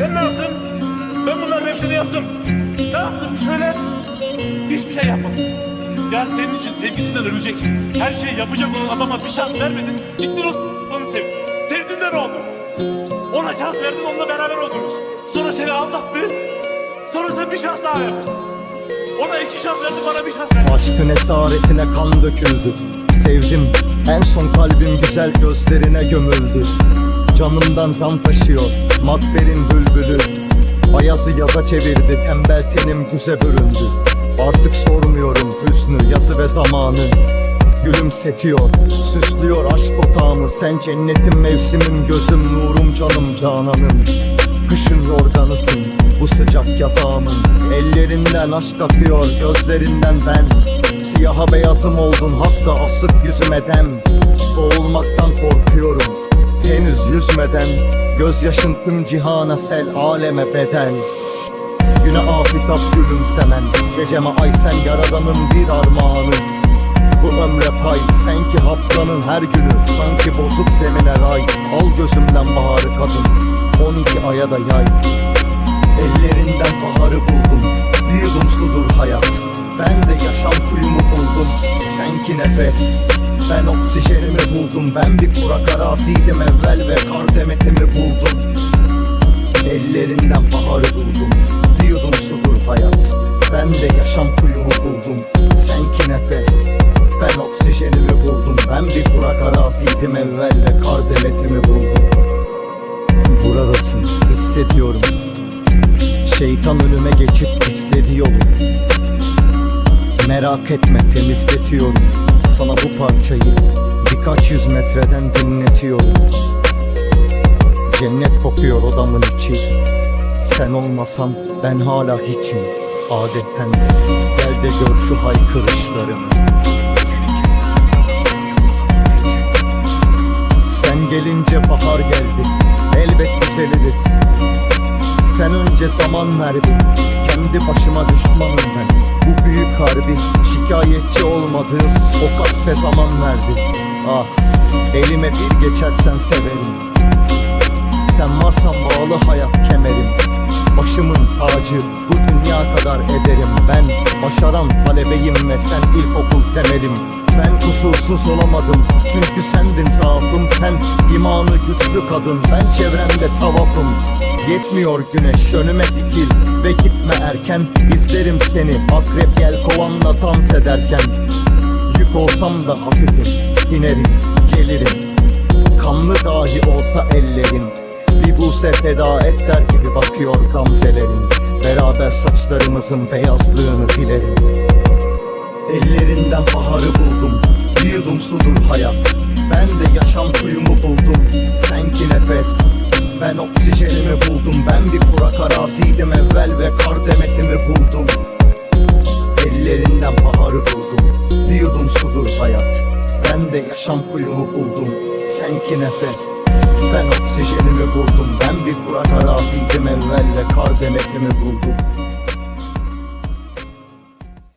Ben ne yaptım? Ben bunların hepsini yaptım. Ne yaptım söyle? Hiçbir şey yapmadım. Ya senin için sevgisinden ölecek, her şeyi yapacak olan adama bir şans vermedin. Gittin onu sevdin. Sevdin de ne oldu? Ona şans verdin, onunla beraber oldunuz. Sonra seni aldattı. Sonra sen bir şans daha verdin. Ona iki şans verdin, bana bir şans verdin. Aşkın esaretine kan döküldü Sevdim en son kalbim güzel gözlerine gömüldü Canımdan kan taşıyor makberin bülbülü. Ayazı yaza çevirdi tembel tenim güze büründü Artık sormuyorum hüznü yazı ve zamanı. Gülümsetiyor, süslüyor aşk otağımı. Sen cennetim mevsimim gözüm nurum canım cananım. Kışın yorganısın bu sıcak yatağımın. Ellerinden aşk akıyor gözlerinden ben. Siyaha beyazım oldun hatta asık yüzüme dem. Boğulmaktan korkuyorum henüz yüzmeden Gözyaşın tüm cihana sel aleme beden. Güne afitap gülümsemen Geceme ay sen yaradanın bir armağanı bu ömre pay Sen ki haftanın her günü Sanki bozuk zemine ray. Al gözümden baharı kadın 12 aya da yay. Ellerinden baharı buldum Bir yudum sudur hayat Ben de yaşam kuyumu buldum. Sen ki nefes. Ben oksijenimi buldum. Ben bir kurak araziydim. Evvel Ve kar demetimi buldum. Ellerinden baharı buldum. Bir yudum sudur hayat. Ben de yaşam kuyumu buldum. Sen ki nefes. Ben oksijenimi buldum. Ben bir kurak araziydim. Evvel Ve kar demetimi buldum. Buradasın hissediyorum. Şeytan önüme geçip pisledi yolu Merak etme temizletiyorum Sana bu parçayı. Birkaç yüz metreden dinletiyorum. Cennet kokuyor odamın içi. Sen olmasan ben hala hiçim. Adetten de. Gel de gör şu haykırışlarımı Sen gelince bahar geldi. Elbet düzeliriz Sen önce zaman verdin Kendi başıma düşmanım ben. Bu büyük harbi Şikayetçi olmadığım O kalpte zaman verdi? Ah Elime bir geçersen severim. Sen varsan bağlı hayat kemerim. Başımın tacı bu dünya kadar ederim. Ben başaran talebeyim ve sen ilkokul temelim. Ben kusursuz olamadım çünkü sendin zaafım. Sen imanı güçlü kadın. Ben çevremde tavafım Yetmiyor güneş önüme dikil ve gitme erken. İzlerim seni akrep gel kovanla dans ederken. Yük olsam da hafifim inerim gelirim. Kanlı dahi olsa ellerin Bir buse feda et der gibi bakıyor gamzelerin Beraber saçlarımızın beyazlığını dilerim Ellerinden baharı buldum Bir yudum sudur hayat. Ben de yaşam kuyumu buldum. Sen ki nefes Ben oksijenimi buldum Ben bir kurak araziydim evvel Ve kar demetimi buldum. Ellerinden baharı buldum Bir yudum sudur hayat. Ben de yaşam kuyumu buldum Sen ki nefes. Ben oksijenimi buldum Ben bir kurak araziydim evvel Ve kar demetimi buldum